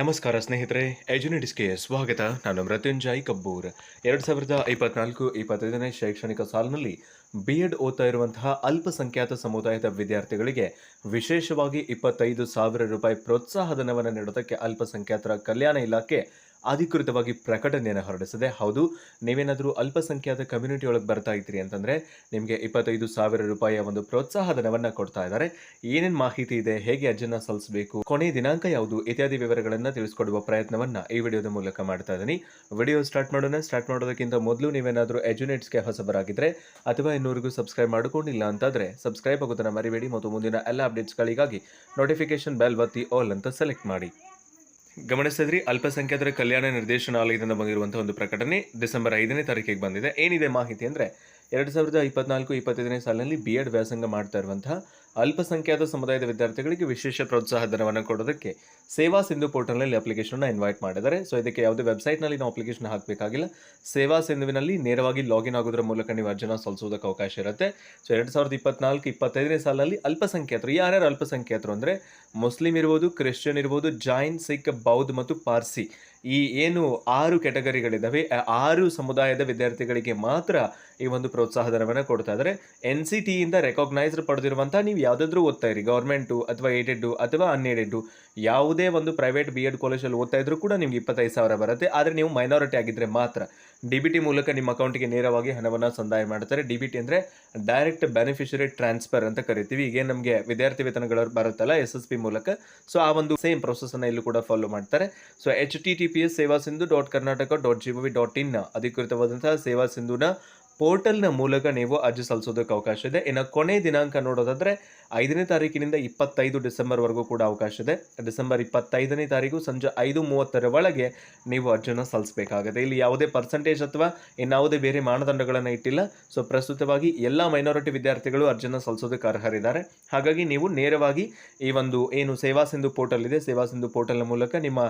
ನಮಸ್ಕಾರ ಸ್ನೇಹಿತರೆ ಎಜುನೆಟಿಸ್ಗೆ ಸ್ವಾಗತ. ನಾನು ಮೃತ್ಯುಂಜಯ್ ಕಬ್ಬೂರ್. ಎರಡು ಸಾವಿರದ ಇಪ್ಪತ್ನಾಲ್ಕು, ಇಪ್ಪತ್ತೈದನೇ ಶೈಕ್ಷಣಿಕ ಸಾಲಿನಲ್ಲಿ ಬಿ ಎಡ್ ಓದ್ತಾ ಇರುವಂತಹ ಅಲ್ಪಸಂಖ್ಯಾತ ಸಮುದಾಯದ ವಿದ್ಯಾರ್ಥಿಗಳಿಗೆ ವಿಶೇಷವಾಗಿ ಇಪ್ಪತ್ತೈದು ಸಾವಿರ ರೂಪಾಯಿ ಪ್ರೋತ್ಸಾಹಧನವನ್ನು ನೀಡೋದಕ್ಕೆ ಅಲ್ಪಸಂಖ್ಯಾತರ ಕಲ್ಯಾಣ ಇಲಾಖೆ ಅಧಿಕೃತವಾಗಿ ಪ್ರಕಟಣೆಯನ್ನು ಹೊರಡಿಸಿದೆ. ಹೌದು, ನೀವೇನಾದರೂ ಅಲ್ಪಸಂಖ್ಯಾತ ಕಮ್ಯುನಿಟಿ ಒಳಗೆ ಬರ್ತಾ ಇದ್ರಿ ಅಂತಂದರೆ ನಿಮಗೆ ಇಪ್ಪತ್ತೈದು ಸಾವಿರ ರೂಪಾಯಿಯ ಒಂದು ಪ್ರೋತ್ಸಾಹ ಧನವನ್ನು ಕೊಡ್ತಾ ಇದ್ದಾರೆ. ಏನೇನು ಮಾಹಿತಿ ಇದೆ? ಹೇಗೆ ಅರ್ಜಿನ ಸಲ್ಲಿಸಬೇಕು ಕೊನೆ ದಿನಾಂಕ ಯಾವುದು? ಇತ್ಯಾದಿ ವಿವರಗಳನ್ನು ತಿಳಿಸ್ಕೊಡುವ ಪ್ರಯತ್ನವನ್ನು ಈ ವಿಡಿಯೋದ ಮೂಲಕ ಮಾಡ್ತಾ ಇದ್ದೀನಿ ವಿಡಿಯೋ ಸ್ಟಾರ್ಟ್ ಮಾಡೋಣ. ಸ್ಟಾರ್ಟ್ ಮಾಡೋದಕ್ಕಿಂತ ಮೊದಲು ನೀವೇನಾದರೂ ಎಜುನೇಟ್ಸ್ಗೆ ಹೊಸಬರಾಗಿದ್ದರೆ ಅಥವಾ ಇನ್ನೂರಿಗೂ ಸಬ್ಸ್ಕ್ರೈಬ್ ಮಾಡಿಕೊಂಡಿಲ್ಲ ಅಂತಾದರೆ ಸಬ್ಸ್ಕ್ರೈಬ್ ಆಗೋದನ್ನು ಮರಿಬೇಡಿ ಮತ್ತು ಮುಂದಿನ ಎಲ್ಲ ಅಪ್ಡೇಟ್ಸ್ಗಳಿಗಾಗಿ ನೋಟಿಫಿಕೇಶನ್ ಬೆಲ್ ಒತ್ತಿ ಆಲ್ ಅಂತ ಸೆಲೆಕ್ಟ್ ಮಾಡಿ. ಗಮನಿಸಿದ್ರಿ ಅಲ್ಪಸಂಖ್ಯಾತರ ಕಲ್ಯಾಣ ನಿರ್ದೇಶನಾಲಯದಿಂದ ಬಂದಿರುವಂತಹ ಒಂದು ಪ್ರಕಟಣೆ ಡಿಸೆಂಬರ್ ಐದನೇ ತಾರೀಕಿಗೆ ಬಂದಿದೆ. ಏನಿದೆ ಮಾಹಿತಿ ಅಂದರೆ ಎರಡು ಸಾವಿರದ ಇಪ್ಪತ್ನಾಲ್ಕು, ಇಪ್ಪತ್ತೈದನೇ ಸಾಲಿನಲ್ಲಿ ಬಿ ಎಡ್ ವ್ಯಾಸಂಗ ಮಾಡ್ತಾ ಇರುವಂತಹ ಅಲ್ಪಸಂಖ್ಯಾತ ಸಮುದಾಯದ ವಿದ್ಯಾರ್ಥಿಗಳಿಗೆ ವಿಶೇಷ ಪ್ರೋತ್ಸಾಹ ಧನವನ್ನು ಕೊಡೋದಕ್ಕೆ ಸೇವಾ ಸಿಂಧು ಪೋರ್ಟಲ್ನಲ್ಲಿ ಅಪ್ಲಿಕೇಶನ್ನ ಇನ್ವೈಟ್ ಮಾಡಿದ್ದಾರೆ. ಸೊ ಇದಕ್ಕೆ ಯಾವುದೇ ವೆಬ್ಸೈಟ್ನಲ್ಲಿ ನಾವು ಅಪ್ಲಿಕೇಶನ್ ಹಾಕಬೇಕಾಗಿಲ್ಲ. ಸೇವಾ ಸಿಂಧುವಿನಲ್ಲಿ ನೇರವಾಗಿ ಲಾಗಿನ್ ಆಗೋದ್ರ ಮೂಲಕ ನೀವು ಅರ್ಜನ ಸಲ್ಲಿಸೋದಕ್ಕೆ ಅವಕಾಶ ಇರುತ್ತೆ. ಸೊ ಎರಡು ಸಾವಿರದ ಇಪ್ಪತ್ನಾಲ್ಕು, ಇಪ್ಪತ್ತೈದನೇ ಸಾಲಿನಲ್ಲಿ ಅಲ್ಪಸಂಖ್ಯಾತರು, ಯಾರ್ಯಾರು ಅಲ್ಪಸಂಖ್ಯಾತರು ಅಂದರೆ ಮುಸ್ಲಿಂ ಇರ್ಬೋದು, ಕ್ರಿಶ್ಚಿಯನ್ ಇರ್ಬೋದು, ಜೈನ್, ಸಿಖ್, ಬೌದ್ಧ ಮತ್ತು ಪಾರ್ಸಿ ಈ ಏನು ಆರು ಕ್ಯಾಟಗರಿಗಳಿದ್ದಾವೆ ಆರು ಸಮುದಾಯದ ವಿದ್ಯಾರ್ಥಿಗಳಿಗೆ ಮಾತ್ರ ಈ ಒಂದು ಪ್ರೋತ್ಸಾಹ ಧನವನ್ನು ಕೊಡ್ತಾ ಇದ್ದಾರೆ. ಎನ್ ಸಿ ಟಿಯಿಂದ ರೆಕಾಗ್ನೈಸ್ಡ್ ಪಡೆದಿರುವಂಥ ನೀವು ಯಾವುದಾದ್ರೂ ಓದ್ತಾ ಇರಿ, ಗೌರ್ಮೆಂಟು ಅಥವಾ ಏಡೆಡ್ಡು ಅಥವಾ ಅನ್ಏಡೆಡ್ಡು ಯಾವುದೇ ಒಂದು ಪ್ರೈವೇಟ್ ಬಿ ಎಡ್ ಕಾಲೇಜಲ್ಲಿ ಓದ್ತಾ ಇದ್ರೂ ಕೂಡ ನಿಮ್ಗೆ ಇಪ್ಪತ್ತೈದು ಸಾವಿರ ಬರುತ್ತೆ. ಆದರೆ ನೀವು ಮೈನಾರಿಟಿ ಆಗಿದ್ದರೆ ಮಾತ್ರ. ಡಿ ಬಿ ಟಿ ಮೂಲಕ ನಿಮ್ಮ ಅಕೌಂಟಿಗೆ ನೇರವಾಗಿ ಹಣವನ್ನು ಸಂದಾಯ ಮಾಡ್ತಾರೆ. ಡಿ ಬಿ ಟಿ ಅಂದರೆ ಡೈರೆಕ್ಟ್ ಬೆನಿಫಿಷರಿ ಟ್ರಾನ್ಸ್ಫರ್ ಅಂತ ಕರಿತೀವಿ. ಈಗ ನಮಗೆ ವಿದ್ಯಾರ್ಥಿ ವೇತನಗಳು ಬರುತ್ತಲ್ಲ ಎಸ್ ಎಸ್ ಪಿ ಮೂಲಕ. ಸೊ ಆ ಒಂದು ಸೇಮ್ ಪ್ರೊಸೆಸನ್ನು ಇಲ್ಲೂ ಕೂಡ ಫಾಲೋ ಮಾಡ್ತಾರೆ. So H T T P S Seva Sindhu dot Karnataka dot G V dot in ಅಧಿಕೃತವಾದಂತಹ Seva ಸಿಂಧುನ ಪೋರ್ಟಲ್ನ ಮೂಲಕ ನೀವು ಅರ್ಜಿ ಸಲ್ಲಿಸೋದಕ್ಕೆ ಅವಕಾಶ ಇದೆ. ಇನ್ನು ಕೊನೆ ದಿನಾಂಕ ನೋಡೋದಾದ್ರೆ ಐದನೇ ತಾರೀಕಿನಿಂದ ಇಪ್ಪತ್ತೈದು ಡಿಸೆಂಬರ್ವರೆಗೂ ಕೂಡ ಅವಕಾಶ ಇದೆ. ಡಿಸೆಂಬರ್ ಇಪ್ಪತ್ತೈದನೇ ತಾರೀಕು ಸಂಜೆ ಐದು ಮೂವತ್ತರ ಒಳಗೆ ನೀವು ಅರ್ಜಿನ ಸಲ್ಲಿಸಬೇಕಾಗುತ್ತೆ. ಇಲ್ಲಿ ಯಾವುದೇ ಪರ್ಸೆಂಟೇಜ್ ಅಥವಾ ಇನ್ಯಾವುದೇ ಬೇರೆ ಮಾನದಂಡಗಳನ್ನು ಇಟ್ಟಿಲ್ಲ. ಸೊ ಪ್ರಸ್ತುತವಾಗಿ ಎಲ್ಲ ಮೈನಾರಿಟಿ ವಿದ್ಯಾರ್ಥಿಗಳು ಅರ್ಜಿನ ಸಲ್ಲಿಸೋದಕ್ಕೆ ಅರ್ಹರಿದ್ದಾರೆ. ಹಾಗಾಗಿ ನೀವು ನೇರವಾಗಿ ಈ ಒಂದು ಏನು ಸೇವಾ ಸಿಂಧು ಪೋರ್ಟಲ್ ಇದೆ, ಸೇವಾ ಸಿಂಧು ಪೋರ್ಟಲ್ನ ಮೂಲಕ ನಿಮ್ಮ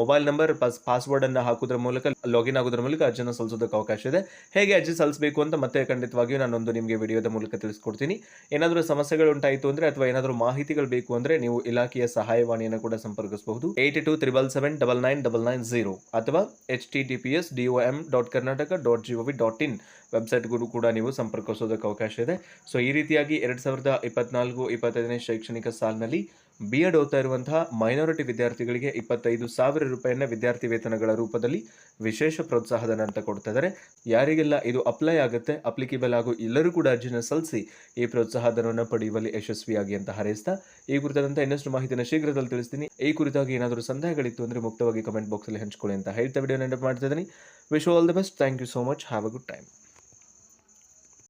ಮೊಬೈಲ್ ನಂಬರ್, ಪಾಸ್ ಪಾಸ್ವರ್ಡನ್ನು ಹಾಕೋದ್ರ ಮೂಲಕ ಲಾಗಿನ್ ಆಗೋದ್ರ ಮೂಲಕ ಅರ್ಜಿನ ಸಲ್ಲಿಸೋದಕ್ಕೆ ಅವಕಾಶ ಇದೆ. ಹೇಗೆ ಅರ್ಜಿ ಸಲ್ಲಿಸಬೇಕು ಅಂತ ಮತ್ತೆ ಖಂಡಿತವಾಗಿಯೂ ನಾನೊಂದು ನಿಮಗೆ ವಿಡಿಯೋದ ಮೂಲಕ ತಿಳಿಸ್ಕೊಡ್ತೀನಿ. ಏನಾದರೂ ಸಮಸ್ಯೆಗಳು ಉಂಟಾಯಿತು ಅಂದರೆ ಅಥವಾ ಏನಾದರೂ ಮಾಹಿತಿಗಳು ಬೇಕು ಅಂದರೆ ನೀವು ಇಲಾಖೆಯ ಸಹಾಯವಾಣಿಯನ್ನು ಕೂಡ ಸಂಪರ್ಕಿಸಬಹುದು. Eighty two triple seven double nine double nine zero ಅಥವಾ H T T P S D O M dot Karnataka dot G O V dot in ವೆಬ್ಸೈಟ್ಗೂ ಕೂಡ ನೀವು ಸಂಪರ್ಕಿಸೋದಕ್ಕೆ ಅವಕಾಶ ಇದೆ. ಸೊ ಈ ರೀತಿಯಾಗಿ ಎರಡು ಸಾವಿರದ ಇಪ್ಪತ್ನಾಲ್ಕು, ಇಪ್ಪತ್ತೈದನೇ ಶೈಕ್ಷಣಿಕ ಸಾಲಿನಲ್ಲಿ ಬಿ ಎಡ್ ಓದ್ತಾ ಇರುವಂತಹ ಮೈನಾರಿಟಿ ವಿದ್ಯಾರ್ಥಿಗಳಿಗೆ ಇಪ್ಪತ್ತೈದು ಸಾವಿರ ರೂಪಾಯಿಯನ್ನ ವಿದ್ಯಾರ್ಥಿ ವೇತನಗಳ ರೂಪದಲ್ಲಿ ವಿಶೇಷ ಪ್ರೋತ್ಸಾಹಧನ ಅಂತ ಕೊಡ್ತಾ ಇದ್ದಾರೆ. ಯಾರಿಗೆಲ್ಲ ಇದು ಅಪ್ಲೈ ಆಗುತ್ತೆ ಅಪ್ಲಿಕೇಬಲ್ ಆಗೋ ಎಲ್ಲರೂ ಕೂಡ ಅರ್ಜಿನ ಸಲ್ಲಿಸಿ ಈ ಪ್ರೋತ್ಸಾಹಧನವನ್ನು ಪಡೆಯುವಲ್ಲಿ ಯಶಸ್ವಿಯಾಗಿ ಅಂತ ಹಾರೈಸ್ತಾ, ಈ ಕುರಿತಾದಂತಹ ಇನ್ನಷ್ಟು ಮಾಹಿತಿನ ಶೀಘ್ರದಲ್ಲಿ ತಿಳಿಸ್ತೀನಿ. ಈ ಕುರಿತಾಗಿ ಏನಾದರೂ ಸಂದೇಹಗಳಿತ್ತು ಅಂದರೆ ಮುಕ್ತವಾಗಿ ಕಮೆಂಟ್ ಬಾಕ್ಸಲ್ಲಿ ಹಂಚ್ಕೊಳ್ಳಿ ಅಂತ ಹೇಳ್ತಾ ವಿಡಿಯೋ ನೆನಪು ಮಾಡ್ತಾ ಇದ್ದೀನಿ. Wish all the best thank you so much have a good time